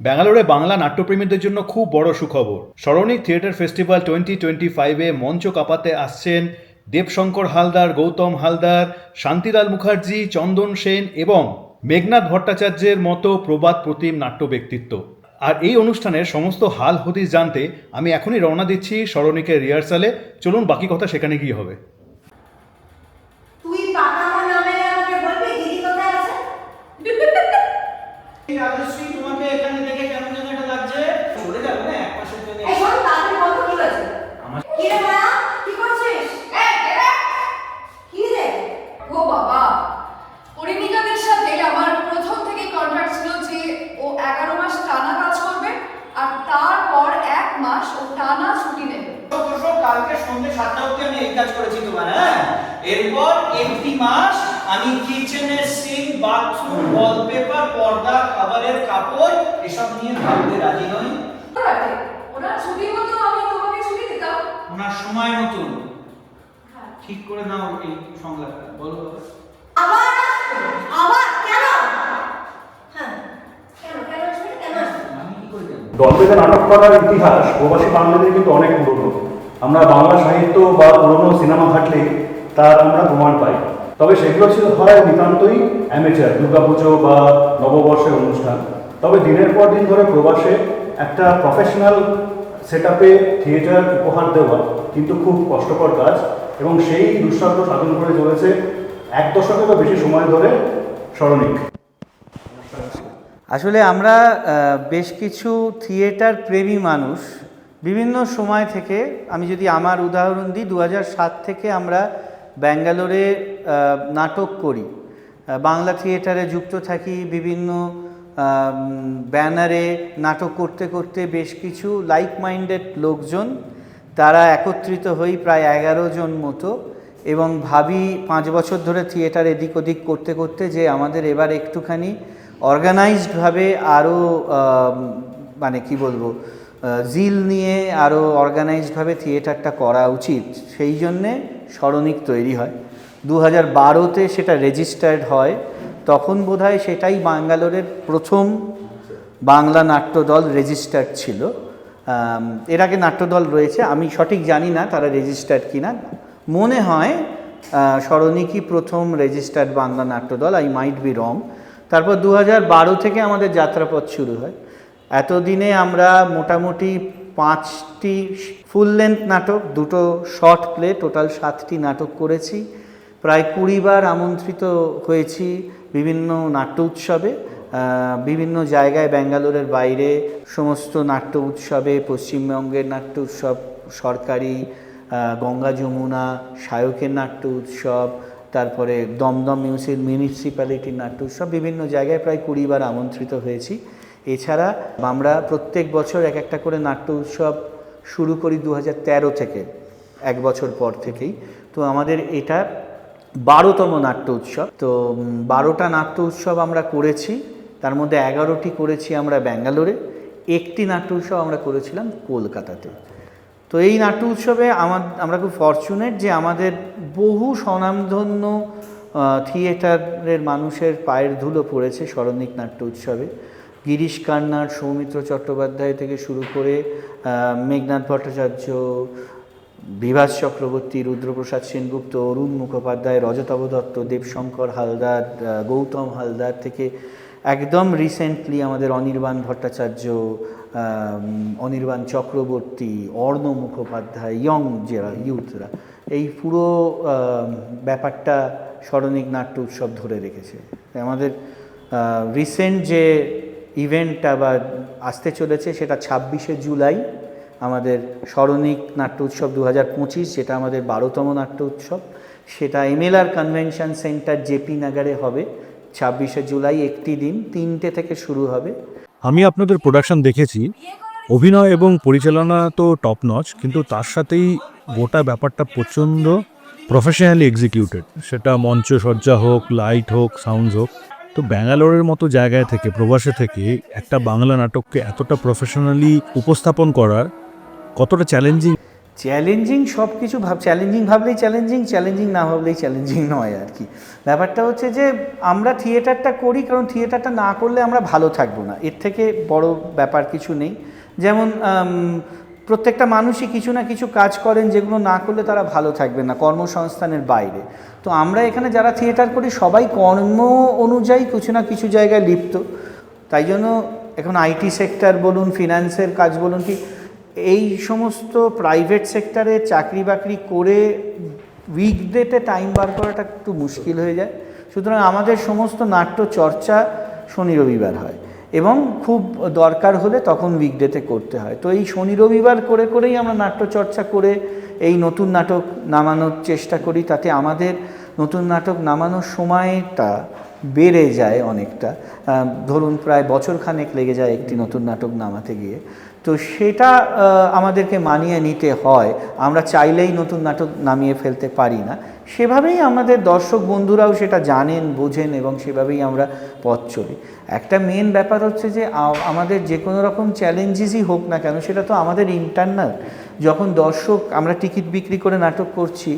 ব্যাঙ্গালোরে বাংলা নাট্যপ্রেমীদের জন্য খুব বড় সুখবর। Smaranik theatre festival twenty twenty ফাইভে মঞ্চ কাপাতে আসছেন দেবশঙ্কর হালদার, গৌতম হালদার, শান্তিলাল মুখার্জি, চন্দন সেন এবং মেঘনাথ ভট্টাচার্যের মতো প্রবাদ প্রতিম নাট্য ব্যক্তিত্ব। আর এই অনুষ্ঠানের সমস্ত হাল হদিস জানতে আমি এখনই রওনা দিচ্ছি স্মরণিকের রিহার্সালে। চলুন বাকি কথা সেখানে গিয়ে হবে তুই পাকামো নামে আমাকে বলবি দিদি কোথায় আছে রাজশ্রী তোমাকে এখানে দেখে কেমন যেন একটা লাগছে চলে যাবে না এক মাসের জন্য এই শোন তাদের কত কি হয়েছে আমার- কি রে মায়া কি করছিস এই এরা কি রে ও বাবা পরিণীতাদের সাথে আমার প্রথম থেকে কন্ট্রাক্ট ছিল যে ও এগারো মাস টানা কাজ করবে আর তারপর এক মাস ও টানা ছুটি নেবে বসো, কালকে সন্ধ্যে সাতটা অবধি আমি এই কাজ করেছি তোমার হ্যাঁ এরপর একটি মাস আমি কিচেনের সিঙ্ক বাথরুম ওয়ালপেপার পর্দা খাবারের কাপড় এসব নিয়ে ভাবতে রাজি নই রাতে ওনার ছুটি মতো আমি তোমাকে ছুটি দিতাম ওনার সময় মতন ঠিক করে নাও এই সংলাপটা বলো আবার। আবার কেন? হ্যাঁ। কেন? কেন কেন আসবে আমি কি করে জানব? দলবেঁধে নাটক করার ইতিহাস প্রবাসী বাংলাদেশে কিন্তু অনেক পুরনো। আমরা বাংলা সাহিত্য বা পুরনো সিনেমা ঘাটলে তার আমরা প্রমাণ পাই। তবে সেগুলো ছিল হয় নিতান্তই অ্যামেচার দুর্গাপুজো বা নববর্ষের অনুষ্ঠান। তবে দিনের পর দিন ধরে প্রবাসে একটা প্রফেশনাল সেট আপে থিয়েটার উপহার দেওয়া কিন্তু খুব কষ্টকর কাজ। এবং সেই দুঃসাধ্য সাধন করে চলেছে এক দশকেরও বেশি সময় ধরে স্মরণিক। আসলে আমরা বেশ কিছু থিয়েটার প্রেমী মানুষ বিভিন্ন সময় থেকে, আমি যদি আমার উদাহরণ দিই দু থেকে আমরা ব্যাঙ্গালোরে নাটক করি। বাংলা থিয়েটারে যুক্ত থাকি, বিভিন্ন ব্যানারে নাটক করতে করতে বেশ কিছু লাইক মাইন্ডেড লোকজন। তারা একত্রিত হই প্রায় এগারো জন মতো এবং ভাবি পাঁচ বছর ধরে থিয়েটার এদিক ওদিক করতে করতে যে আমাদের এবার একটুখানি অর্গানাইজডভাবে আরও মানে কি বলব জিল নিয়ে আরও অর্গানাইজডভাবে থিয়েটারটা করা উচিত। সেই জন্যে স্মরণিক তৈরি হয়। দু হাজার বারোতে সেটা রেজিস্টার্ড হয়। তখন বোধহয় সেটাই ব্যাঙ্গালোরের প্রথম বাংলা নাট্যদল রেজিস্টার্ড ছিল। এর আগে নাট্যদল রয়েছে আমি সঠিক জানি না তারা রেজিস্টার্ড কিনা। মনে হয় আহ, স্মরণিকই প্রথম রেজিস্টার্ড বাংলা নাট্যদল আই মাইট বি রং তারপর দু বারো থেকে আমাদের যাত্রাপথ শুরু হয়। এতদিনে আমরা মোটামুটি পাঁচটি ফুল লেন্থ নাটক দুটো শর্ট প্লে টোটাল সাতটি নাটক করেছি। প্রায় কুড়িবার আমন্ত্রিত হয়েছি বিভিন্ন নাট্য উৎসবে। বিভিন্ন জায়গায় ব্যাঙ্গালোরের বাইরে সমস্ত নাট্য উৎসবে, পশ্চিমবঙ্গের নাট্য উৎসব, সরকারি গঙ্গা যমুনা সায়কের নাট্য উৎসব, তারপরে দমদম মিউনিসিপ মিউনিসিপ্যালিটির নাট্য উৎসব, বিভিন্ন জায়গায় প্রায় কুড়িবার আমন্ত্রিত হয়েছি। এছাড়া আমরা প্রত্যেক বছর এক একটা করে নাট্য উৎসব শুরু করি দু থেকে, এক বছর পর থেকেই। তো আমাদের এটা বারোতম নাট্য উৎসব। তো বারোটা নাট্য উৎসব আমরা করেছি। তার মধ্যে এগারোটি করেছি আমরা ব্যাঙ্গালোরে, একটি নাট্য উৎসব আমরা করেছিলাম কলকাতাতে। তো এই নাট্য উৎসবে আমার, আমরা খুব ফরচুনেট যে আমাদের বহু স্বনামধন্য থিয়েটারের মানুষের পায়ের ধুলো পড়েছে স্মরণিক নাট্য উৎসবে। গিরিশ কান্নার, সৌমিত্র চট্টোপাধ্যায় থেকে শুরু করে মেঘনাথ ভট্টাচার্য, বিভাস চক্রবর্তী, রুদ্রপ্রসাদ সেনগুপ্ত, অরুণ মুখোপাধ্যায় রজতাভ দত্ত, দেবশঙ্কর হালদার গৌতম হালদার থেকে একদম রিসেন্টলি আমাদের অনির্বাণ ভট্টাচার্য অনির্বাণ চক্রবর্তী, অর্ণ মুখোপাধ্যায় ইয়ং যারা ইউথরা এই পুরো ব্যাপারটা স্মরণিক নাট্য উৎসব ধরে রেখেছে। আমাদের রিসেন্ট যে ইভেন্টটা বা আসতে চলেছে সেটা ছাব্বিশে জুলাই, আমাদের স্মরণিক নাট্য উৎসব দু হাজার পঁচিশ, যেটা আমাদের বারোতম নাট্য উৎসব, সেটা এমএলআর কনভেনশন সেন্টার জেপি নাগারে হবে। ছাব্বিশে জুলাই একটি দিন তিনটে থেকে শুরু হবে। আমি আপনাদের প্রোডাকশন দেখেছি। অভিনয় এবং পরিচালনা তো টপ নচ কিন্তু তার সাথেই গোটা ব্যাপারটা প্রচণ্ড প্রফেশনালি এক্সিকিউটেড সেটা মঞ্চসজ্জা হোক লাইট হোক সাউন্ড হোক, তো ব্যাঙ্গালোরের মতো জায়গায় থেকে, প্রবাসে থেকে একটা বাংলা নাটককে এতটা প্রফেশনালি উপস্থাপন করার কতটা চ্যালেঞ্জিং চ্যালেঞ্জিং সব কিছু ভাব চ্যালেঞ্জিং ভাবলেই চ্যালেঞ্জিং চ্যালেঞ্জিং না ভাবলেই চ্যালেঞ্জিং নয় আর কি। ব্যাপারটা হচ্ছে যে, আমরা থিয়েটারটা করি কারণ থিয়েটারটা না করলে আমরা ভালো থাকব না। এর থেকে বড় ব্যাপার কিছু নেই। যেমন প্রত্যেকটা মানুষই কিছু না কিছু কাজ করেন যেগুলো না করলে তারা ভালো থাকবে না কর্মসংস্থানের বাইরে। তো আমরা এখানে যারা থিয়েটার করি, সবাই কর্ম অনুযায়ী কিছু না কিছু জায়গায় লিপ্ত। তাই জন্য এখন আইটি সেক্টর বলুন ফিনান্সের কাজ বলুন কি এই সমস্ত প্রাইভেট সেক্টরে চাকরি বাকরি করে উইকডেতে টাইম বার করাটা একটু মুশকিল হয়ে যায়। সুতরাং আমাদের সমস্ত নাট্য চর্চা শনি রবিবার হয় এবং খুব দরকার হলে তখন উইকডেতে করতে হয়। তো এই শনি রবিবার করে করেই আমরা নাট্যচর্চা করে এই নতুন নাটক নামানোর চেষ্টা করি, তাতে আমাদের নতুন নাটক নামানোর সময়টা বেড়ে যায় অনেকটা। ধরুন প্রায় বছরখানেক লেগে যায় একটি নতুন নাটক নামাতে গিয়ে। তো সেটা আমাদেরকে মানিয়ে নিতে হয়। আমরা চাইলেই নতুন নাটক নামিয়ে ফেলতে পারি না। সেভাবেই আমাদের দর্শক বন্ধুরাও সেটা জানেন, বোঝেন এবং সেভাবেই আমরা পথ চলি। একটা মেন ব্যাপার হচ্ছে যে আমাদের যে কোনো রকম চ্যালেঞ্জেসই হোক না কেন, সেটা তো আমাদের ইন্টারনাল যখন দর্শক, আমরা টিকিট বিক্রি করে নাটক করছি,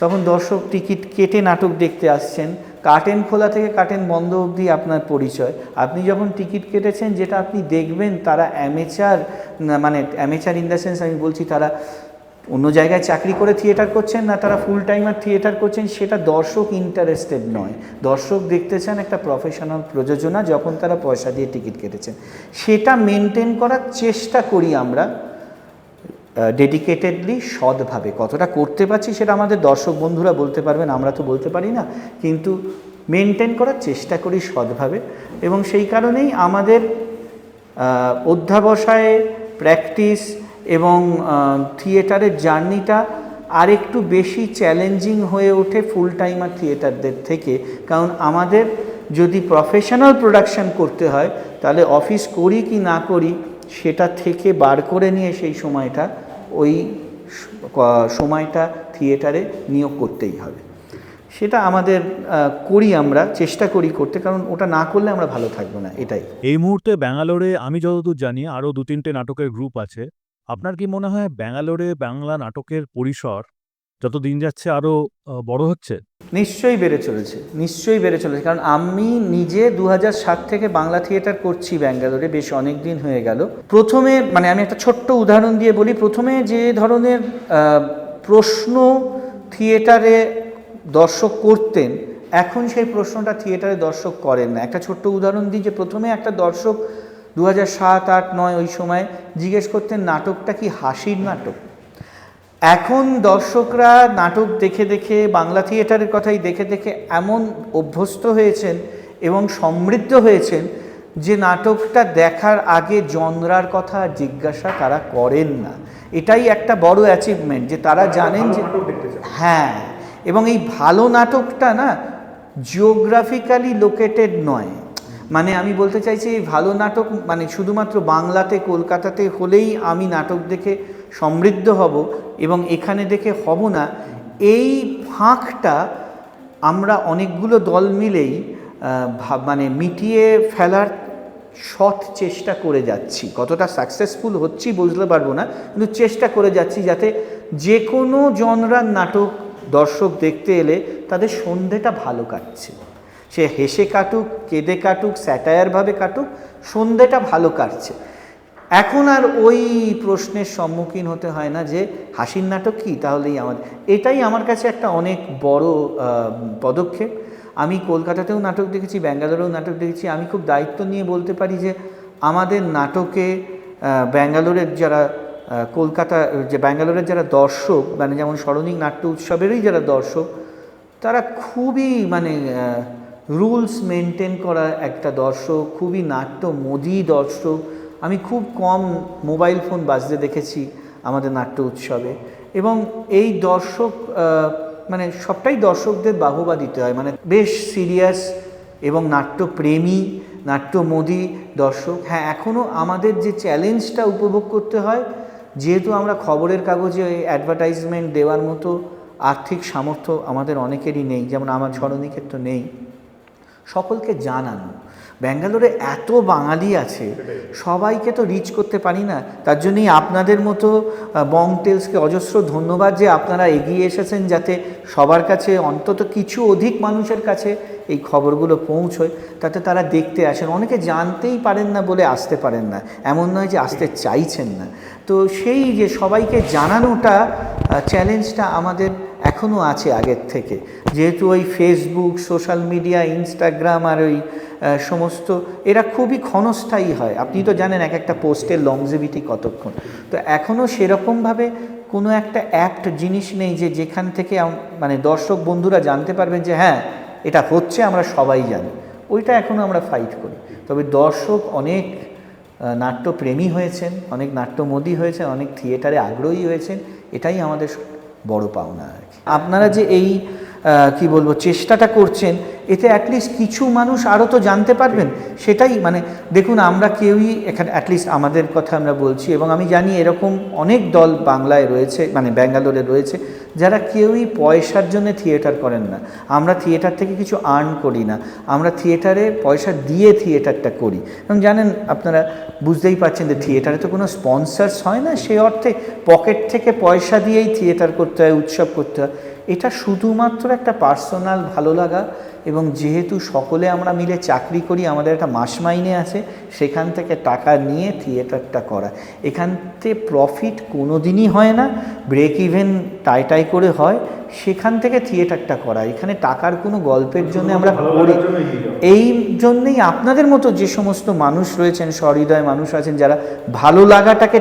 তখন দর্শক টিকিট কেটে নাটক দেখতে আসছেন কার্টেন খোলা থেকে কার্টেন বন্ধ অবধি আপনার পরিচয়। আপনি যখন টিকিট কেটেছেন, যেটা আপনি দেখবেন, তারা অ্যামেচার মানে অ্যামেচার ইন দ্য সেন্স আমি বলছি তারা অন্য জায়গায় চাকরি করে থিয়েটার করছেন না তারা ফুল টাইমার থিয়েটার করছেন, সেটা দর্শক ইন্টারেস্টেড নয়। দর্শক দেখতে চান একটা প্রফেশনাল প্রযোজনা যখন তারা পয়সা দিয়ে টিকিট কেটেছেন। সেটা মেনটেন করার চেষ্টা করি আমরা। ডেডিকেটেডলি সৎভাবে। কতটা করতে পারছি সেটা আমাদের দর্শক বন্ধুরা বলতে পারবেন, আমরা তো বলতে পারি না। কিন্তু মেনটেন করার চেষ্টা করি সৎভাবে এবং সেই কারণেই আমাদের অধ্যাবসায় প্র্যাকটিস এবং থিয়েটারের জার্নিটা আরেকটু বেশি চ্যালেঞ্জিং হয়ে ওঠে ফুল টাইমার থিয়েটারদের থেকে। কারণ আমাদের যদি প্রফেশনাল প্রোডাকশন করতে হয়, তাহলে অফিস করি কি না করি সেটা থেকে বার করে নিয়ে সেই সময়টা ওই সময়টা থিয়েটারে নিয়োগ করতেই হবে। সেটা আমাদের করি আমরা, চেষ্টা করি করতে, কারণ ওটা না করলে আমরা ভালো থাকব না, এটাই। এই মুহূর্তে ব্যাঙ্গালোরে আমি যতদূর জানি, আরও দু তিনটে নাটকের গ্রুপ আছে। আপনার কি মনে হয় ব্যাঙ্গালোরে বাংলা নাটকের পরিসর যত দিন যাচ্ছে আরও বড় হচ্ছে? নিশ্চয়ই বেড়ে চলেছে, নিশ্চয়ই বেড়ে চলেছে। কারণ আমি নিজে দু থেকে বাংলা থিয়েটার করছি ব্যাঙ্গালোরে, বেশ অনেক দিন হয়ে গেল। প্রথমে মানে আমি একটা ছোট্ট উদাহরণ দিয়ে বলি, প্রথমে যে ধরনের প্রশ্ন থিয়েটারে দর্শক করতেন, এখন সেই প্রশ্নটা থিয়েটারে দর্শক করেন না। একটা ছোট্ট উদাহরণ দিই যে প্রথমে একটা দর্শক দু হাজার সাত, আট, নয় ওই সময় জিজ্ঞেস করতেন, নাটকটা কি হাসির নাটক? এখন দর্শকরা নাটক দেখে দেখে বাংলা থিয়েটারের কথাই দেখে দেখে এমন অভ্যস্ত হয়েছেন এবং সমৃদ্ধ হয়েছেন যে নাটকটা দেখার আগে জনরার কথা জিজ্ঞাসা তারা করেন না। এটাই একটা বড় অ্যাচিভমেন্ট যে তারা জানেন যে। হ্যাঁ এবং এই ভালো নাটকটা না জিওগ্রাফিক্যালি লোকেটেড নয়। মানে আমি বলতে চাইছি এই ভালো নাটক মানে শুধুমাত্র বাংলাতে কলকাতাতে হলেই আমি নাটক দেখে সমৃদ্ধ হব। এবং এখানে দেখে হব না, এই ফাঁকটা আমরা অনেকগুলো দল মিলেই মানে মিটিয়ে ফেলার সৎ চেষ্টা করে যাচ্ছি। কতটা সাকসেসফুল হচ্ছি বুঝতে পারব না, কিন্তু চেষ্টা করে যাচ্ছি যাতে যে কোনো জনরার নাটক দর্শক দেখতে এলে তাদের সন্ধেটা ভালো কাটছে। সে হেসে কাটুক, কেঁদে কাটুক স্যাটায়ারভাবে কাটুক, সন্ধেটা ভালো কাটছে। এখন আর ওই প্রশ্নের সম্মুখীন হতে হয় না যে হাসির নাটক কী? তাহলেই আমার এটাই আমার কাছে একটা অনেক বড় পদক্ষেপ। আমি কলকাতাতেও নাটক দেখেছি, ব্যাঙ্গালোরেও নাটক দেখেছি। আমি খুব দায়িত্ব নিয়ে বলতে পারি যে আমাদের নাটকে ব্যাঙ্গালোরের যারা কলকাতা, যে ব্যাঙ্গালোরের যারা দর্শক মানে যেমন স্মরণিক নাট্য উৎসবেরই যারা দর্শক, তারা খুবই মানে রুলস মেনটেন করা একটা দর্শক, খুবই নাট্য মোদি দর্শক। আমি খুব কম মোবাইল ফোন বাজতে দেখেছি আমাদের নাট্য উৎসবে। এবং এই দর্শক মানে সবটাই দর্শকদের বাহবা দিতে হয়। মানে বেশ সিরিয়াস এবং নাট্যপ্রেমী, নাট্যমোদী দর্শক। হ্যাঁ এখনও আমাদের যে চ্যালেঞ্জটা উপভোগ করতে হয়, যেহেতু আমরা খবরের কাগজে অ্যাডভার্টাইজমেন্ট দেওয়ার মতো আর্থিক সামর্থ্য আমাদের অনেকেরই নেই, যেমন আমার স্মরণিকের তো নেই। সকলকে জানানো ব্যাঙ্গালোরে এত বাঙালি আছে সবাইকে তো রিচ করতে পারি না। তার জন্যই আপনাদের মতো বং টেলসকে অজস্র ধন্যবাদ যে আপনারা এগিয়ে এসেছেন যাতে সবার কাছে অন্তত কিছু অধিক মানুষের কাছে এই খবরগুলো পৌঁছয় তাতে তারা দেখতে আসেন। অনেকে জানতেই পারেন না বলে আসতে পারেন না। এমন নয় যে আসতে চাইছেন না। তো সেই যে সবাইকে জানানোটা চ্যালেঞ্জটা আমাদের এখনও আছে আগের থেকে। যেহেতু ওই ফেসবুক সোশ্যাল মিডিয়া ইনস্টাগ্রাম আর ওই সমস্ত, এরা খুবই ক্ষণস্থায়ী হয়। আপনি তো জানেন এক একটা পোস্টের লংজিভিটি কতক্ষণ। তো এখনও সেরকমভাবে কোনো একটা অ্যাপ্ট জিনিস নেই যে যেখান থেকে মানে দর্শক বন্ধুরা জানতে পারবেন যে হ্যাঁ এটা হচ্ছে, আমরা সবাই জানি। ওইটা এখনও আমরা ফাইট করি। তবে দর্শক অনেক নাট্যপ্রেমী হয়েছেন, অনেক নাট্যমোদী হয়েছেন, অনেক থিয়েটারে আগ্রহী হয়েছেন, এটাই আমাদের বড় পাওনা আর কি। আপনারা যে এই কি বলব, চেষ্টাটা করছেন এতে অ্যাটলিস্ট কিছু মানুষ আরও তো জানতে পারবেন। সেটাই মানে দেখুন, আমরা কেউই এখানে অ্যাটলিস্ট আমাদের কথা আমরা বলছি এবং আমি জানি এরকম অনেক দল বাংলায় রয়েছে মানে ব্যাঙ্গালোরে রয়েছে, যারা কেউই পয়সার জন্য থিয়েটার করেন না। আমরা থিয়েটার থেকে কিছু আর্ন করি না। আমরা থিয়েটারে পয়সা দিয়ে থিয়েটারটা করি। এবং জানেন, আপনারা বুঝতেই পারছেন যে থিয়েটারে তো কোনো স্পন্সার্স হয় না সেই অর্থে পকেট থেকে পয়সা দিয়েই থিয়েটার করতে হয়, উৎসব করতে হয়। এটা শুধুমাত্র একটা পার্সোনাল ভালো লাগা এবং যেহেতু সকলে আমরা মিলে চাকরি করি আমাদের একটা মাস মাইনে আছে সেখান থেকে টাকা নিয়ে থিয়েটারটা করা এখান থেকে প্রফিট কোনো দিনই হয় না ব্রেক ইভেন টাই টাই করে হয় সেখান থেকে থিয়েটারটা করা এখানে টাকার কোনো গল্পের জন্য আমরা করি। এই জন্যেই আপনাদের মতো যে সমস্ত মানুষ রয়েছেন সহৃদয় মানুষ আছেন যারা ভালো লাগাটাকে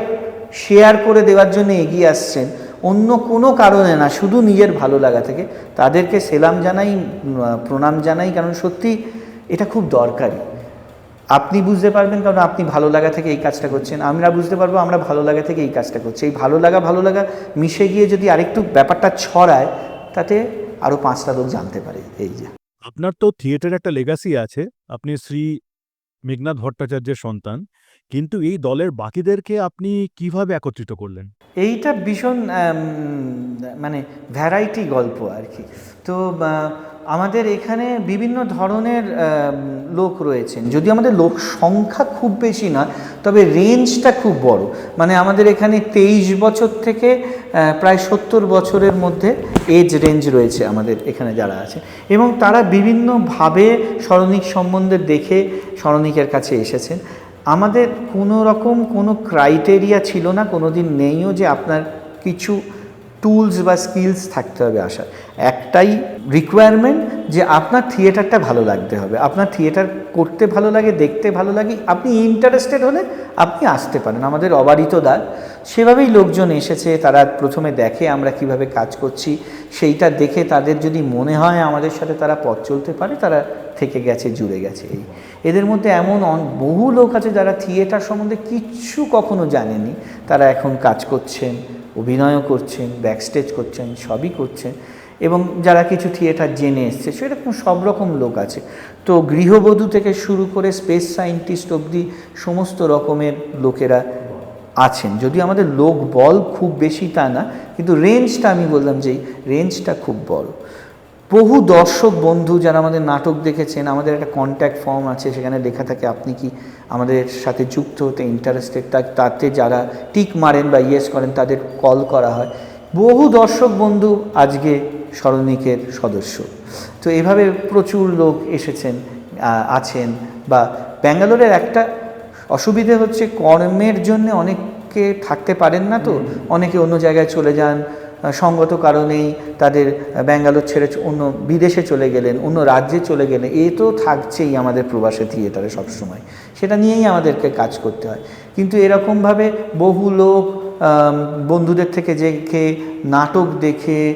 শেয়ার করে দেওয়ার জন্য এগিয়ে আসছেন অন্য কোনো কারণে না, শুধু নিজের ভালো লাগা থেকে। তাদেরকে সেলাম জানাই প্রণাম জানাই, কারণ সত্যি এটা খুব দরকারি। আপনি বুঝতে পারবেন কারণ আপনি ভালো লাগা থেকে এই কাজটা করছেন, আমরা বুঝতে পারব আমরা ভালো লাগা থেকে এই কাজটা করছি। এই ভালো লাগা ভালো লাগা মিশে গিয়ে যদি আরেকটু ব্যাপারটা ছড়ায়, তাতে আরও পাঁচটা লোক জানতে পারে এই যে। আপনার তো থিয়েটার একটা লেগাসি আছে, আপনি শ্রী মেঘনাথ ভট্টাচার্যের সন্তান। কিন্তু এই দলের বাকিদেরকে আপনি কীভাবে একত্রিত করলেন? এইটা ভীষণ মানে ভ্যারাইটি গল্প আর কি। তো আমাদের এখানে বিভিন্ন ধরনের লোক রয়েছেন। যদি আমাদের লোক সংখ্যা খুব বেশি না, তবে রেঞ্জটা খুব বড়। মানে আমাদের এখানে তেইশ বছর থেকে প্রায় সত্তর বছরের মধ্যে এজ রেঞ্জ রয়েছে আমাদের এখানে যারা আছে। এবং তারা বিভিন্নভাবে স্মরণিক সম্বন্ধে দেখে স্মরণিকের কাছে এসেছেন। আমাদের কোনো রকম কোনো ক্রাইটেরিয়া ছিল না কোনো দিন নেইও যে আপনার কিছু টুলস বা স্কিলস থাকতে হবে আসার একটাই রিকোয়ারমেন্ট যে আপনার থিয়েটারটা ভালো লাগতে হবে। আপনার থিয়েটার করতে ভালো লাগে, দেখতে ভালো লাগে, আপনি ইন্টারেস্টেড হলে আপনি আসতে পারেন। আমাদের অবারিত দ্বার। সেভাবেই লোকজন এসেছে, তারা প্রথমে দেখে আমরা কীভাবে কাজ করছি। সেইটা দেখে তাদের যদি মনে হয় আমাদের সাথে তারা পথ চলতে পারে, তারা থেকে গেছে, জুড়ে গেছে। এই এদের মধ্যে এমন বহু লোক আছে যারা থিয়েটার সম্বন্ধে কিচ্ছু কখনো জানেনি। তারা এখন কাজ করছেন। অভিনয়ও করছেন ব্যাকস্টেজ করছেন, সবই করছেন এবং যারা কিছু থিয়েটার জেনে এসছে সেরকম সব রকম লোক আছে। তো গৃহবধূ থেকে শুরু করে স্পেস সায়েন্টিস্ট অবধি সমস্ত রকমের লোকেরা আছেন। যদি আমাদের লোক বল খুব বেশি তা না, কিন্তু রেঞ্জটা আমি বললাম যে রেঞ্জটা খুব বড়। বহু দর্শক বন্ধু যারা আমাদের নাটক দেখেছেন আমাদের একটা কন্ট্যাক্ট ফর্ম আছে সেখানে লেখা থাকে আপনি কি আমাদের সাথে যুক্ত হতে ইন্টারেস্টেড তাতে যারা টিক মারেন বা ইয়েস করেন তাদের কল করা হয়। বহু দর্শক বন্ধু আজকে স্মরণিকের সদস্য। তো এভাবে প্রচুর লোক এসেছেন আছেন বা ব্যাঙ্গালোরের একটা অসুবিধে হচ্ছে কর্মের জন্য অনেকে থাকতে পারেন না তো অনেকে অন্য জায়গায় চলে যান সঙ্গত কারণেই তাদের ব্যাঙ্গালোর ছেড়ে অন্য বিদেশে চলে গেলেন অন্য রাজ্যে চলে গেলেন। এ তো থাকছেই আমাদের প্রবাসে থিয়েটারে সবসময়। সেটা নিয়েই আমাদেরকে কাজ করতে হয়। কিন্তু এরকমভাবে বহু লোক বন্ধুদের থেকে দেখে নাটক দেখে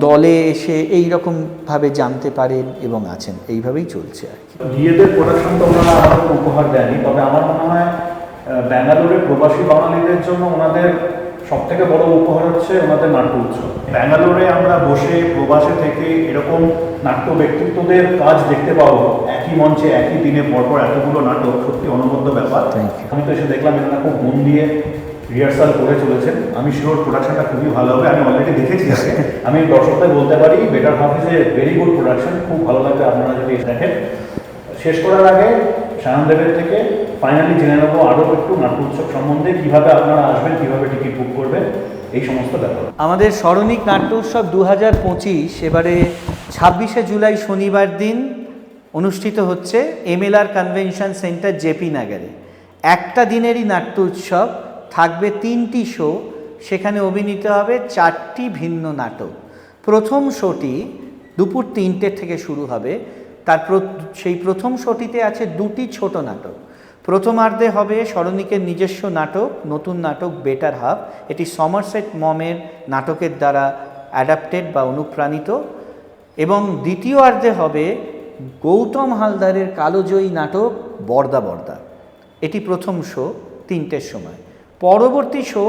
দলে এসে এই রকমভাবে জানতে পারেন এবং আছেন। এইভাবেই চলছে আর কি। বিয়েদের প্রোডাকশন তো ওনারা উপহার দেয়নি তবে আমার মনে হয় আহ, ব্যাঙ্গালোরের প্রবাসী বাঙালিদের জন্য ওনাদের সব থেকে বড় উপহার হচ্ছে আমাদের নাট্য উৎসব। ব্যাঙ্গালোরে আমরা বসে প্রবাসে থেকে এরকম নাট্য ব্যক্তিত্বদের কাজ দেখতে পাবো। একই মঞ্চে একই দিনে পরপর এতগুলো নাটক সত্যি অনবদ্য ব্যাপার। আমি তো এসে দেখলাম এনারা খুব মন দিয়ে রিহার্সাল করে চলেছেন। আমি শিওর প্রোডাকশনটা খুবই ভালো হবে। আমি অলরেডি দেখেছি আগে আমি দর্শকদের বলতে পারি better half is a very good production খুব ভালো লাগবে আপনারা যদি দেখেন। শেষ করার আগে সায়নদেবের থেকে ফাইনালি জেনে নেব আরও একটু নাট্য উৎসব সম্বন্ধে কীভাবে আপনারা আসবেন, কীভাবে টিকিট বুক করবেন, এই সমস্ত ব্যাপার। আমাদের স্মরণিক নাট্য উৎসব দু হাজার পঁচিশ, এবারে ছাব্বিশে জুলাই শনিবার দিন অনুষ্ঠিত হচ্ছে এমএলআর কনভেনশন সেন্টার জেপি নাগারে। একটা দিনেরই নাট্য উৎসব, থাকবে তিনটি শো, সেখানে অভিনীত হবে চারটি ভিন্ন নাটক। প্রথম শোটি দুপুর তিনটের থেকে শুরু হবে, তার সেই প্রথম শোটিতে আছে দুটি ছোট নাটক। প্রথমার্ধে হবে স্মরণিকের নিজস্ব নাটক, নতুন নাটক বেটার হাফ এটি সমারসেট মমের নাটকের দ্বারা অ্যাডাপ্টেড বা অনুপ্রাণিত। এবং দ্বিতীয় অর্ধে হবে গৌতম হালদারের কালোজয়ী নাটক বর্দা বর্দা। এটি প্রথম শো তিনটের সময়। পরবর্তী শো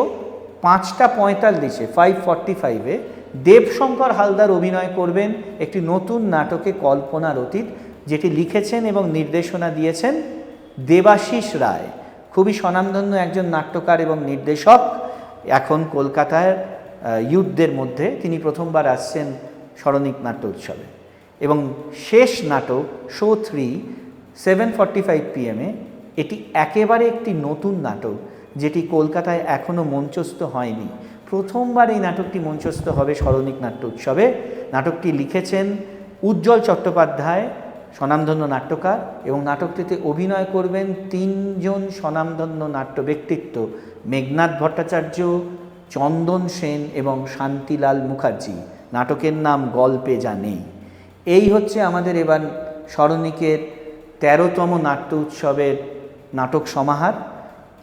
পাঁচটা পঁয়তাল্লিশে ফাইভ ফর্টি ফাইভে দেবশঙ্কর হালদার অভিনয় করবেন একটি নতুন নাটকে কল্পনার অতীত, যেটি লিখেছেন এবং নির্দেশনা দিয়েছেন দেবাশিস রায়, খুবই স্বনামধন্য একজন নাট্যকার এবং নির্দেশক, এখন কলকাতার ইউথদের মধ্যে তিনি প্রথমবার আসছেন স্মরণিক নাট্য উৎসবে। এবং শেষ নাটক show three, seven forty five পিএমে, এটি একেবারে একটি নতুন নাটক, যেটি কলকাতায় এখনও মঞ্চস্থ হয়নি। প্রথমবার এই নাটকটি মঞ্চস্থ হবে স্মরণিক নাট্য উৎসবে। নাটকটি লিখেছেন উজ্জ্বল চট্টোপাধ্যায় স্বনামধন্য নাট্যকার এবং নাটকটিতে অভিনয় করবেন তিনজন স্বনামধন্য নাট্য ব্যক্তিত্ব, মেঘনাথ ভট্টাচার্য, চন্দন সেন এবং শান্তিলাল মুখার্জি। নাটকের নাম গল্পে যা নেই। এই হচ্ছে আমাদের এবার স্মরণিকের তেরোতম নাট্য উৎসবের নাটক সমাহার।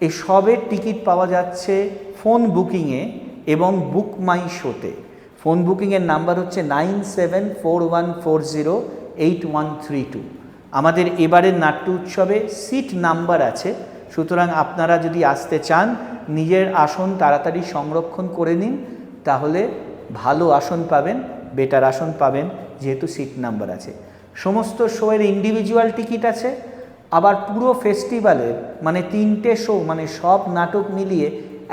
এই সবের টিকিট পাওয়া যাচ্ছে ফোন বুকিংয়ে এবং বুক মাই শোতে। ফোন বুকিংয়ের নাম্বার হচ্ছে nine seven four one four zero eight one three two আমাদের এবারের নাট্য উৎসবে সিট নাম্বার আছে। সুতরাং আপনারা যদি আসতে চান, নিজের আসন তাড়াতাড়ি সংরক্ষণ করে নিন, তাহলে ভালো আসন পাবেন বেটার আসন পাবেন, যেহেতু সিট নাম্বার আছে। সমস্ত শোয়ের ইন্ডিভিজুয়াল টিকিট আছে। আবার পুরো ফেস্টিভ্যালের মানে তিনটে শো মানে সব নাটক মিলিয়ে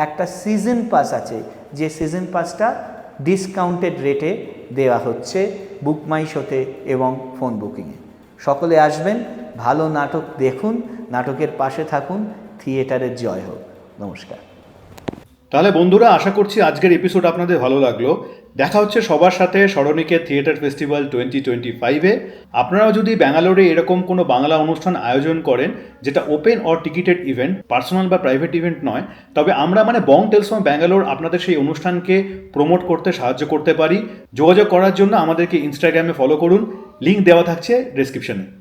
একটা সিজন পাস আছে, যে সিজন পাসটা ডিসকাউন্টেড রেটে দেওয়া হচ্ছে। বুক মাই শোতে এবং ফোন বুকিংয়ে সকলে আসবেন, ভালো নাটক দেখুন, নাটকের পাশে থাকুন থিয়েটারের জয় হোক। নমস্কার। তাহলে বন্ধুরা, আশা করছি আজকের এপিসোড আপনাদের ভালো লাগল। দেখা হচ্ছে সবার সাথে স্মরণিকের থিয়েটার ফেস্টিভ্যাল টোয়েন্টি টোয়েন্টি ফাইভে আপনারাও যদি ব্যাঙ্গালোরে এরকম কোনো বাংলা অনুষ্ঠান আয়োজন করেন, যেটা open or ticketed event personal বা প্রাইভেট ইভেন্ট নয়, তবে আমরা মানে বং টেলসম ব্যাঙ্গালোর আপনাদের সেই অনুষ্ঠানকে প্রমোট করতে সাহায্য করতে পারি। যোগাযোগ করার জন্য আমাদেরকে ইনস্টাগ্রামে ফলো করুন। লিঙ্ক দেওয়া থাকছে ডেসক্রিপশনে